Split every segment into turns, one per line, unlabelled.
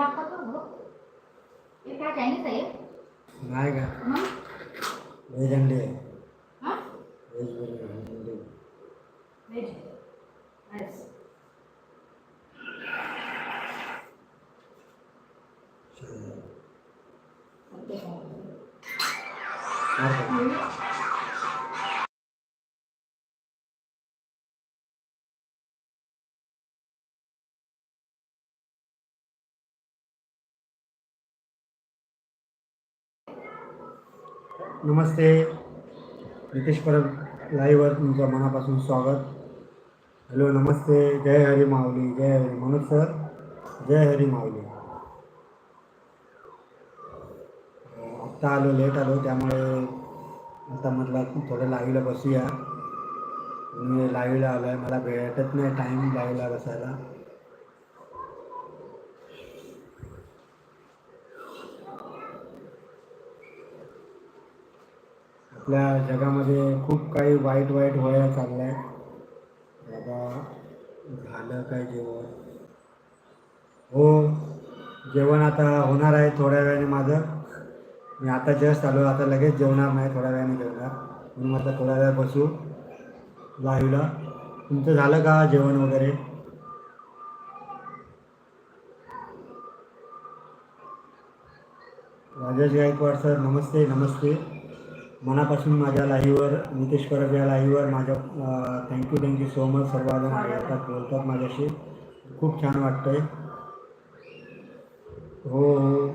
दाखवतो. हे काय चायनीज आहे?
नाही का?
मग?
व्हेज अंडे
हा?
व्हेज अंडे.
व्हेज.
मार का? नमस्ते. नितेश परब लाईव्हवर तुमच्या मनापासून स्वागत. हॅलो नमस्ते. जय हरी माऊली जय हरी मनोज सर. जय हरी माऊली. आत्ता आलो लेट आलो त्यामुळे आता म्हटलं थोडं लाईव्हला बसूया. मी लाईव्हला आलो आहे मला भेटत नाही टाईम लाईव्हला बसायला. आपल्या जगामध्ये खूप काही वाईट वाईट व्हायला चाललं आहे बाबा झालं काय जेवण? हो जेवण आता होणार आहे थोड्या वेळाने माझं. मी आता जस्ट आलो आता लगेच जेवणार नाही थोड्या वेळाने जेवणार. म्हणून आता थोड्या वेळ बसू लाईव्हला तुमचं झालं का जेवण वगैरे? राजेश गायकवाड सर नमस्ते नमस्ते. मनापासून माझ्या लाईव्हवर नितेश परब या लाईव्हवर माझ्या थँक्यू थँक्यू सो मच सर्वजण येतात बोलतात माझ्याशी. खूप छान वाटतंय. हो हो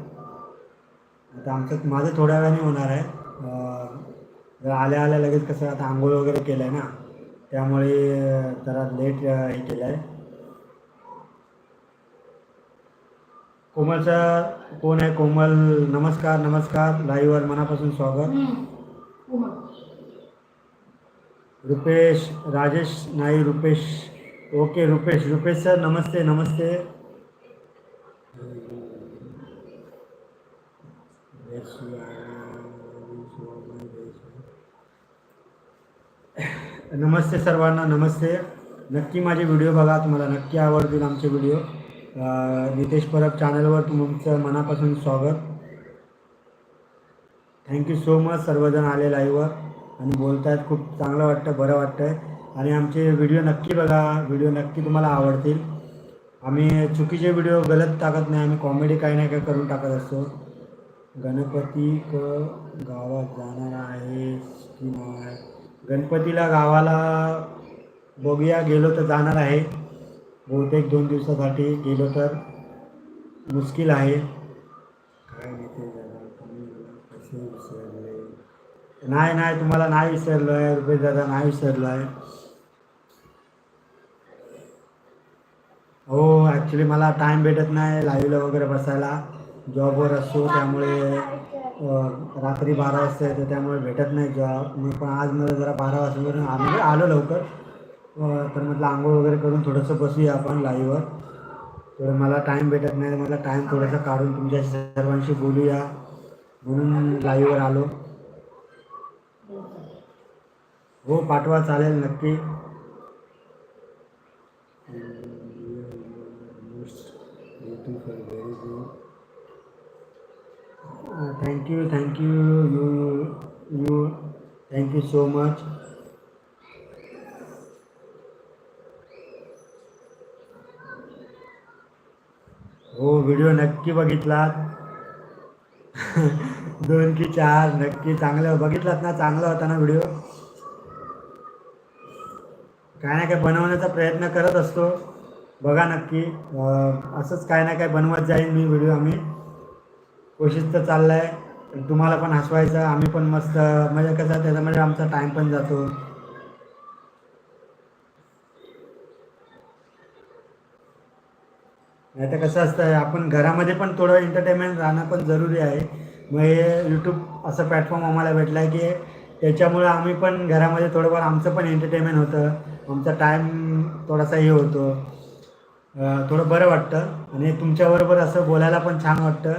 आता आमचं माझं थोड्या वेळाने होणार आहे. जरा आल्या आल्या लगेच कसं आता आंघोळ वगैरे केलं आहे ना त्यामुळे जरा लेट हे केलं आहे कोमलचा कोण आहे? कोमल नमस्कार नमस्कार लाईव्हवर मनापासून स्वागत. रुपेश राजेश नाही रुपेश. ओके रुपेश. रुपेश सर नमस्ते नमस्ते. नमस्ते सर्वांना नमस्ते. नक्की माझे व्हिडिओ बघा तुम्हाला नक्की आवडतील आमचे व्हिडिओ. नितेश परब चॅनलवर तुमचं मनापासून स्वागत. थँक्यू सो मच सर्वजण आले लाईव्हवर आणि बोलतायत खूप चांगलं वाटतं बरं वाटतंय. आणि आमचे व्हिडिओ नक्की बघा. व्हिडिओ नक्की तुम्हाला आवडतील. आम्ही चुकीचे व्हिडिओ गलत टाकत नाही. आम्ही कॉमेडी काही नाही काही करून टाकत असतो. गणपती क गावात जाणार आहे की नाही गणपतीला गावाला बघूया. गेलो तर जाणार आहे. बहुतेक दोन दिवसासाठी गेलो तर. मुश्किल आहे. काय नेते दादा तुम्ही मला कसे विसरले. नाही नाही तुम्हाला नाही विसरलो आहे रुपेश दादा नाही विसरलो आहे हो ॲक्च्युली मला टाईम भेटत नाही लाईव्हला वगैरे बसायला. जॉबवर असतो त्यामुळे रात्री बारा वाजता येतो त्यामुळे भेटत नाही जॉब मी पण आज मला जरा बारा वाजता आम्ही आलो लवकर. तर म्हटलं आंघोळ वगैरे करून थोडंसं बसूया आपण लाईव्हवर तर मला टाईम भेटत नाही मला टाईम थोडासा काढून तुमच्या सर्वांशी बोलूया. म्हणून लाईव्हवर आलो. हो पाठवा चालेल नक्की. Thank you thank you you you thank you so much हो व्हिडिओ नक्की बघितलात. दोन की चार नक्की चांगलं. बघितलात ना चांगला होता ना व्हिडिओ काय ना काय बनवण्याचा प्रयत्न करत असतो. बघा नक्की. असंच काय ना काय बनवत जाईन मी व्हिडिओ आम्ही. कोशिश तर चालला आहे तुम्हाला पण हसवायचं आम्ही पण मस्त म्हणजे कसं त्याच्यामध्ये आमचा टाईम पण जातो. नाही तर कसं असतं आपण घरामध्ये पण थोडं एंटरटेनमेंट राहणं पण जरुरी आहे. मग हे यूट्यूब असं प्लॅटफॉर्म आम्हाला भेटला आहे की त्याच्यामुळं आम्ही पण घरामध्ये थोडंफार आमचं पण एंटरटेनमेंट होतं. आमचा टाईम थोडासा हे होतो. थोडं बरं वाटतं. आणि तुमच्याबरोबर असं बोलायला पण छान वाटतं.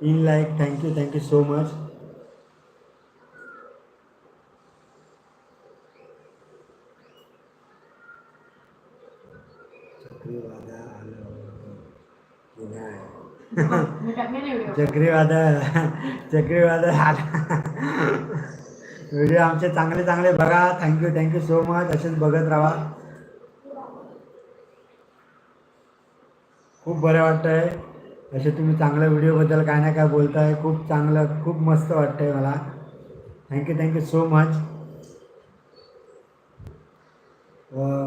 In like thank you thank you so much चक्रीवादळ चक्रीवादळ व्हिडिओ आमचे चांगले चांगले बघा. थँक्यू थँक्यू सो मच असेच बघत राहा. खूप बरं वाटतंय. असे तुम्ही चांगल्या व्हिडिओबद्दल काय ना काय बोलताय. खूप चांगलं खूप मस्त वाटतंय मला. थँक्यू थँक्यू सो मच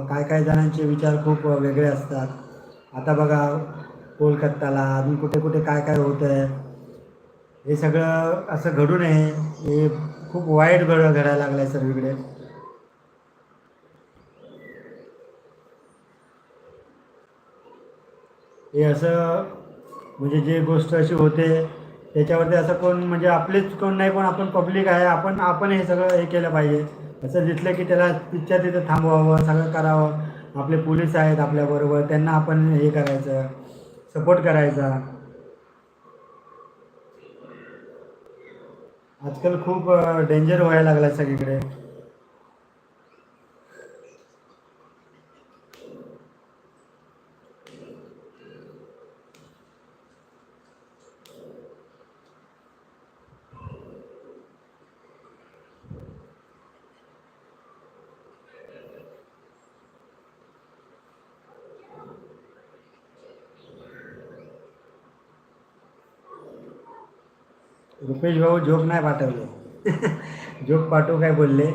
काय काय जणांचे विचार खूप वेगळे असतात. आता बघा कोलकात्याला अजून कुठे कुठे काय काय होतं आहे हे सगळं असं घडू नये. हे खूप वाईट घड घडायला लागलं आहे सर्वीकडे हे असं म्हणजे जे गोष्ट अशी होते त्याच्यावरती असं कोण म्हणजे आपलेच कोण नाही पण आपण पब्लिक आहे आपण आपण हे सगळं हे केलं पाहिजे. असं दिसलं की त्याला पिक्चर तिथं थांबवावं सगळं करावं. आपले पोलीस आहेत आपल्याबरोबर त्यांना आपण हे करायचं सपोर्ट करायचा. आजकाल खूप डेंजर व्हायला लागला आहे सगळीकडे. रुपेश भाऊ जोक नाही पाठवले. जोक पाठवू काय बोलले?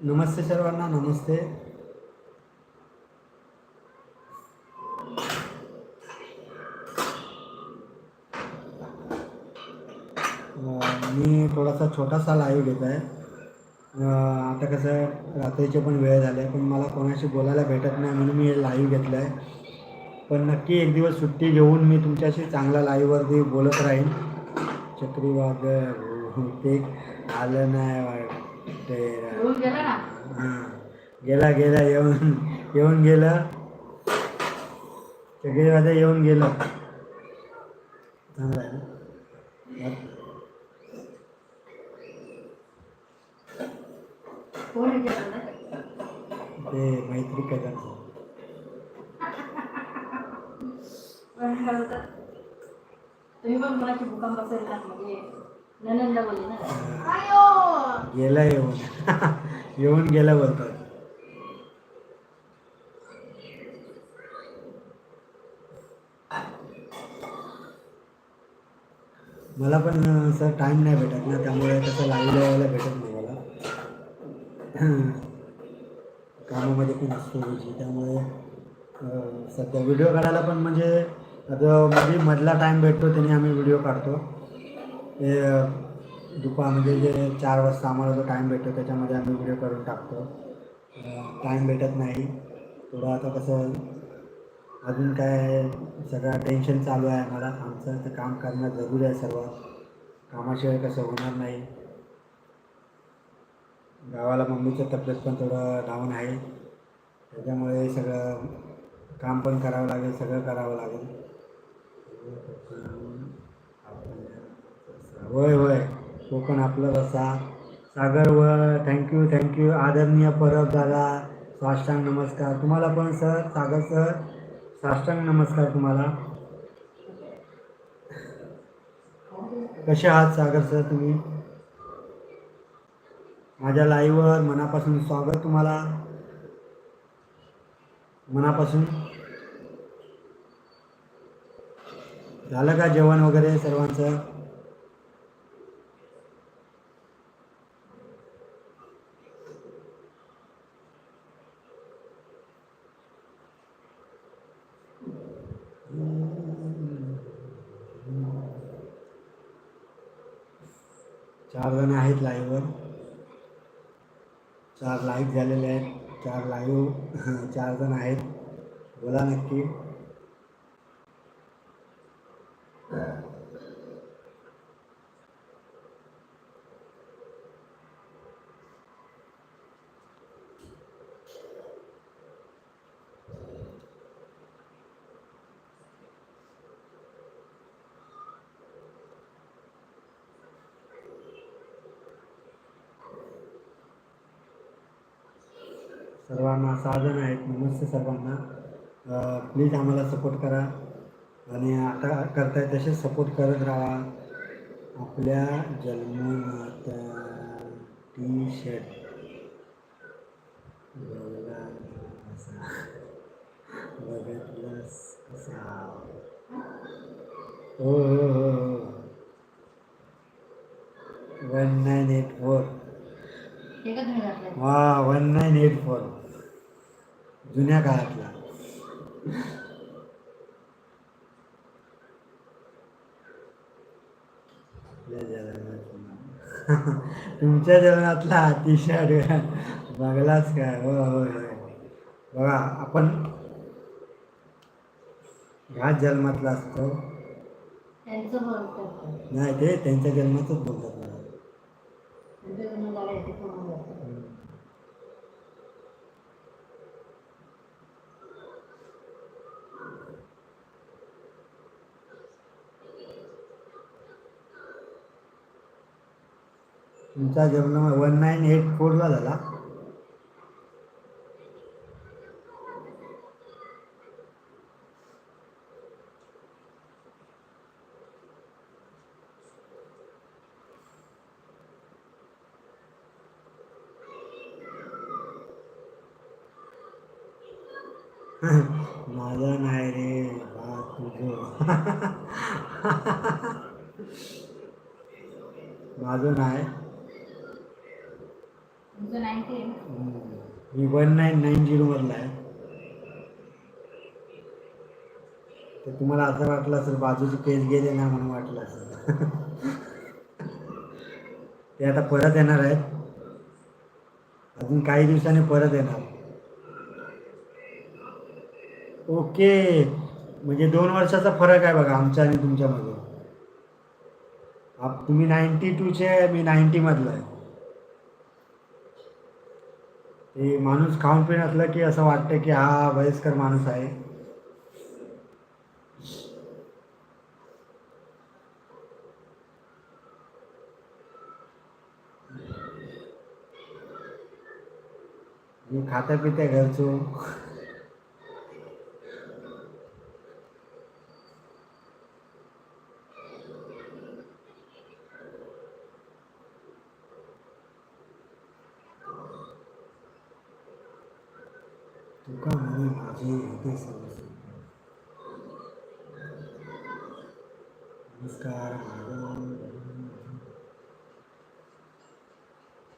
नमस्ते सर्वांना नमस्ते. थोडासा छोटासा लाईव्ह घेत आहे. आता कसं रात्रीचे पण वेळ झाले पण मला कोणाशी बोलायला भेटत नाही म्हणून मी हे लाईव्ह घेतलं आहे. पण नक्की एक दिवस सुट्टी घेऊन मी तुमच्याशी चांगला लाईव्हवरती बोलत राहीन. चक्रीवादळ ते आलं नाही
ना?
हां. गेला गेला येऊन येऊन गेलं. चक्रीवादळ येऊन गेलं. चांगलं आहे
कोण विचारलं
ते मैत्री कदम
तुम्ही पण कोणाची भूकंप असेल ना म्हणजे ननंदा बोलली ना.
गेला येऊन. येऊन गेला बोलतात मला पण असं टाईम नाही भेटत ना त्यामुळे तसं लाईव्ह यायला भेटत नाही. कामामध्ये पण असतो त्यामुळे सध्या व्हिडिओ काढायला पण म्हणजे आता मध्ये मधला टाईम भेटतो त्याने आम्ही व्हिडिओ काढतो. ते दुपार म्हणजे जे चार वाजता आम्हाला जो टाईम भेटतो त्याच्यामध्ये आम्ही व्हिडिओ करून टाकतो. टाईम भेटत नाही. थोडं आता कसं अजून काय सगळं टेन्शन चालू आहे आम्हाला. आमचं तर काम करणं जरुरी आहे सर्व. कामाशिवाय कसं होणार नाही. गावाला मम्मीचं तब्येत पण थोडं डाऊन आहे. त्याच्यामुळे सगळं काम पण करावं लागेल सगळं करावं लागेल. होय होय. कोकण आपलं बसा. सागर व थँक्यू थँक्यू आदरणीय परब दादा साष्टांग नमस्कार. तुम्हाला पण सर सागर सर साष्टांग नमस्कार तुम्हाला. कसे आहात सागर सर तुम्ही? माझ्या लाईव्हवर मनापासून स्वागत तुम्हाला. मनापासून. झालं का जेवण वगैरे सर्वांचं? चार जण आहेत लाईव्हवर. चार लाईक झालेले आहेत. चार लाईव्ह चार जण आहेत. बोला नक्की. सर्वांना सहाजण आहेत. नमस्ते सर्वांना. प्लीज आम्हाला सपोर्ट करा. आणि आता करताय तसेच सपोर्ट करत राहा. आपल्या जन्मात टी शर्ट असा बघितलंस कसा हो वन नाईन एट फोर
एकच मी घातलं
वा वन नाईन एट फोर जुन्या काळातला. तुमच्या टी शर्ट बघलाच काय? हो हो हो बघा आपण ह्याच जन्मातला असतो. नाही ते त्यांच्या जन्मातच बोलतात मला
त्यांच्या जन्म झाला येते सोडून जातात
तुमचा जन्म वन नाईन एट फोरला झाला. माझा नाही रे बा तुझं. माझं नाही.
तुमचं नाईन्टी
मी वन नाईन नाईन झिरोवरला आहे. तर तुम्हाला असं वाटलं असेल बाजूचे केस गेले ना म्हणून वाटलं असेल. ते आता परत येणार आहेत. अजून काही दिवसांनी परत येणार. ओके. म्हणजे दोन वर्षाचा फरक आहे बघा आमच्या आणि तुमच्यामध्ये आप तुम्ही नाईन्टी टूचे मी नाईन्टीमधला आहे. ते माणूस खाऊन पिऊन असलं की असं वाटतं की हा वयस्कर माणूस आहे. मी पित्या घरचो. तुका आणि माझे हृदय सर्वस्व नमस्कार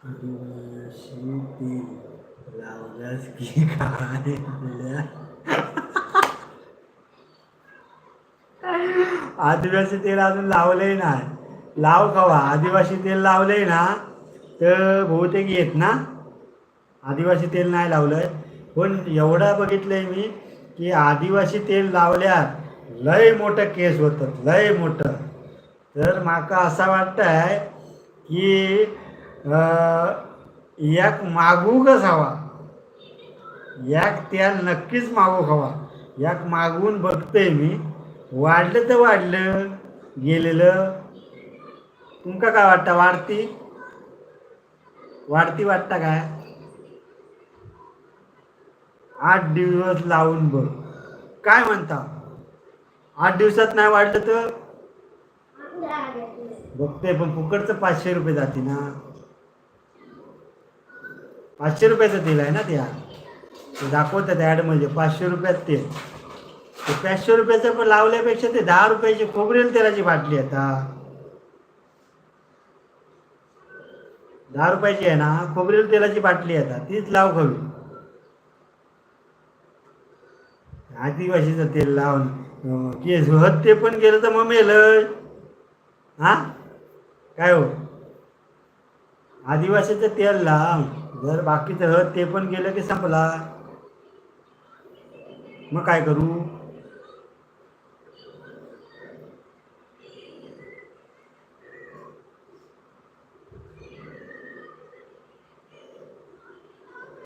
आदिवासी तेल लावल्यास की काय बोलल्या? आदिवासी तेल अजून लावलंय ना लाव खावा आदिवासी तेल लावलंय ना तर बहुतेक येत ना? आदिवासी तेल नाही लावलंय. पण एवढं बघितलंय मी की आदिवासी तेल लावल्यात लय मोठं केस होतं लय मोठं. तर माका असं वाटतंय की याक एक हवा. एक तेल नक्कीच मागू हवा. एक मागवून बघतोय मी. वाढलं तर वाढलं गेलेलं. तुमका काय वाटतं? वाढती? वाढती वाटतं काय? आठ दिवस लावून बघ. काय म्हणता? आठ दिवसात नाही वाढलं तर? बघते पण फुकटचं पाचशे रुपये जाते ना पाचशे रुपयाचं तेल आहे ना त्या ते दाखवतात म्हणजे पाचशे रुपयात तेल. ते पाचशे रुपयाचं पण लावल्यापेक्षा ते दहा रुपयाची खोबरेल तेलाची बाटली आता दहा रुपयाची आहे ना खोबरेल तेलाची बाटली आता तीच लाव खावी आदिवासीचं तेल लावून केस हत ते पण गेलं तर मग मेलं हा? काय हो? आदिवासीचं तेल लाव. जर बाकीचं हत ते पण गेलं की संपला. मग काय करू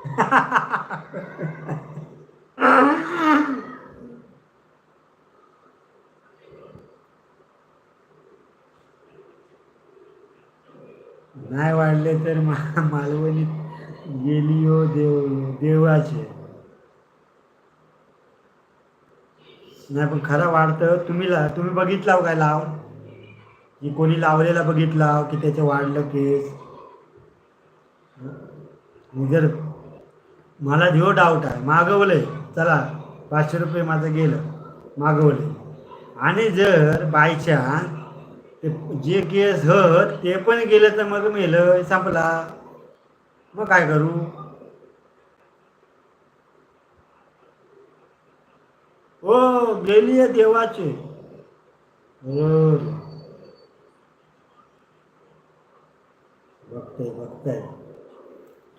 नाही वाढले तर मा- मालवणीत गेली हो देव देवाचे. नाही पण खरं वाढतं. तुम्ही ला तुम्ही बघितला हो काय लाव? की कोणी लावलेला बघितला की त्याचं वाढलं केस? जर मला जो डाऊट आहे. मागवलंय. चला पाचशे रुपये माझं गेलं. मागवले आणि जर बायचान्स ते जे केस हत ते पण गेलं तर मग मेलं संपला. मग काय करू? हो गेली आहे देवाचे. हो. बघताय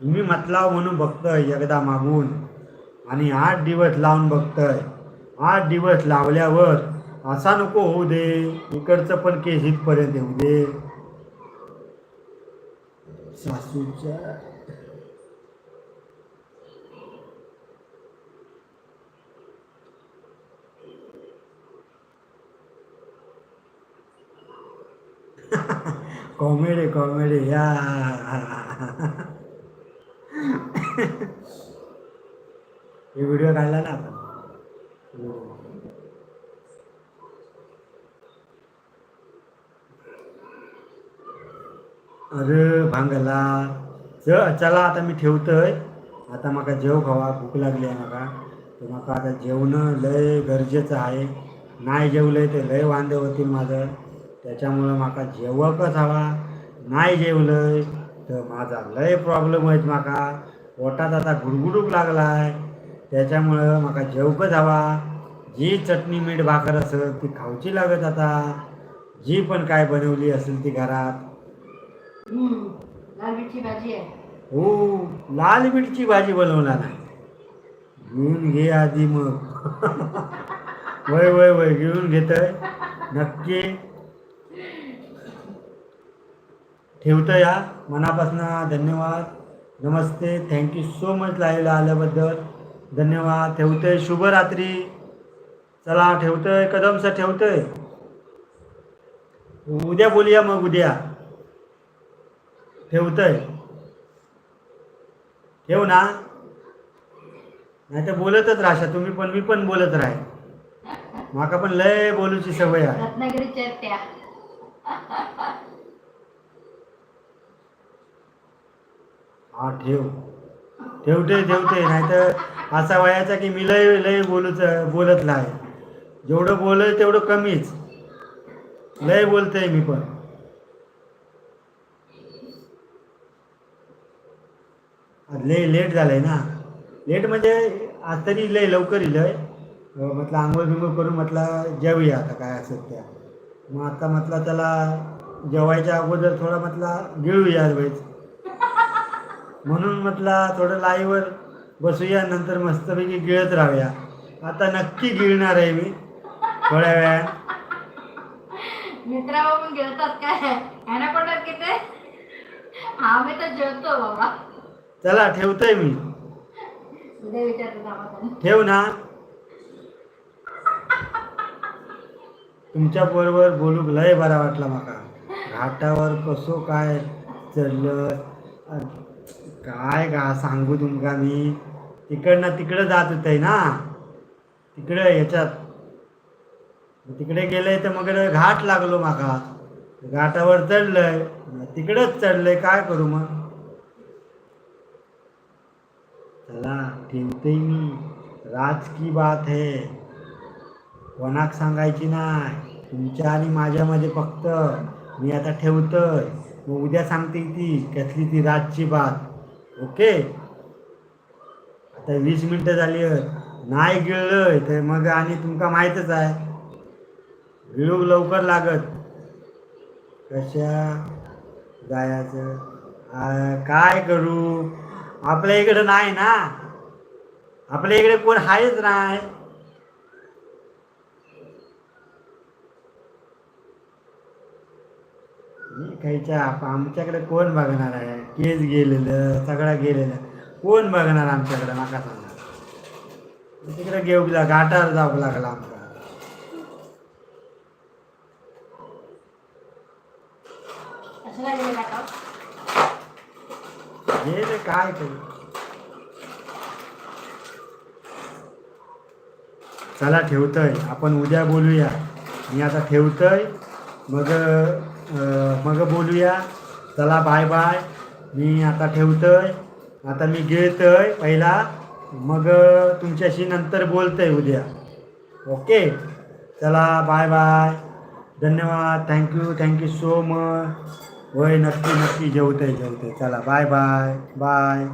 तुम्ही म्हटलाव म्हणून बघतोय एकदा मागून. आणि आठ दिवस लावून बघतोय. आठ दिवस लावल्यावर असा नको होऊ दे. इकडचं पण केस इथपर्यंत येऊ दे. सासूच्या कॉमेडी कॉमेडी या. हे व्हिडिओ काढला ना आपण? हो. अरे भांगला चला आता मी ठेवतोय. आता म्हाका जेव खावा भूक लागली आहे म्हाका तर म्हाका आता जेवणं लय गरजेचं आहे. नाही जेवलंय ते लय वांदे होतील माझं. त्याच्यामुळं म्हाका जेवकच हवा. नाही जेवलंय तर माझा लय प्रॉब्लेम आहेत म्हाका पोटात आता गुडगुडूक लागलाय. त्याच्यामुळं म्हाका जेवकच हवा. जी चटणी मीठ भाकर असेल ती खाऊची लागत आता. जी पण काय बनवली असेल ती घरात.
लाल मिरची भाजी आहे.
हो लाल मिरची भाजी बनवला नाही घेऊन घे आधी मग. वय वय वय घेऊन घेतोय. नक्की. ठेवतो या. मनापासून धन्यवाद. नमस्ते. थँक्यू सो मच लाईव्हला आल्याबद्दल. धन्यवाद. ठेवतोय. शुभरात्री. चला ठेवतोय. कदमसर ठेवतोय. उद्या बोलूया मग उद्या. ठेवतोय. ठेव ना. नाही तर बोलतच राहा तुम्ही पण मी पण बोलत राहे माका पण लय बोलूची सवय आहे. हा ठेव. ठेवते ठेवते नाहीतर असा वयाचा की मी लय लय बोलूच बोलत नाही जेवढं बोलय तेवढं कमीच. लय बोलतोय मी पण. ले लेट झालंय ना. लेट म्हणजे आज तरी लय लवकर इलंय म्हटलं आंघोळ बिंगोळ करून म्हटलं जेवूया आता काय असेल त्या मग आता म्हटलं त्याला जेवायच्या अगोदर थोडा म्हटलं गिळूया वेळेस म्हणून म्हटलं थोडं लाईवर बसूया नंतर मस्तपैकी गिळत राहूया. आता नक्की गिळणार आहे मी थोड्या वेळात
मित्रा बाबा गिळतात काय? ह्याना पडतात की ते. आम्ही तर जेवतो बाबा.
चला ठेवतोय मी. ठेव ना. तुमच्या बरोबर बोलूक लय बरा वाटला माका. घाटावर कसो काय चढलं? काय का सांगू तुमका मी? तिकडनं तिकडं जात होतंय ना. तिकडं याच्यात. तिकडे गेलंय तर मग घाट लागलो माका. घाटावर चढलंय. तिकडंच चढलंय. काय करू मग? चला ठेवते मी. राज की बात है. कोणाक सांगायची नाही तुमच्या आणि माझ्यामध्ये फक्त मी आता ठेवतोय. मग उद्या सांगते ती कसली ती राजची बात. ओके? आता वीस मिनटं झाली नाही गिळलंय तर मग आणि तुमका माहीतच आहे. गिळूक लवकर लागत. कशा? जायचं. काय करू? आपल्या इकडं नाही ना. आपल्या इकडे कोण आहेच नाही. मी खायच्या आमच्याकडे कोण बघणार आहे? केस गेलेलं सगळं गेलेलं. कोण बघणार आमच्याकडे? नका सांगा. तिकडे घेऊ लागला घाटावर जाऊ लागला आमचा
कशाला
हे ते काय चला ठेवतय आपण उद्या बोलूया. मी आता ठेवतय मग मग बोलूया. चला बाय बाय मी आता ठेवतय. आता मी गिळतंय पहिला. मग तुमच्याशी नंतर बोलतय उद्या. ओके? चला बाय बाय धन्यवाद. Thank you thank you so much होय नक्की नक्की जेवते जेवते चला बाय बाय बाय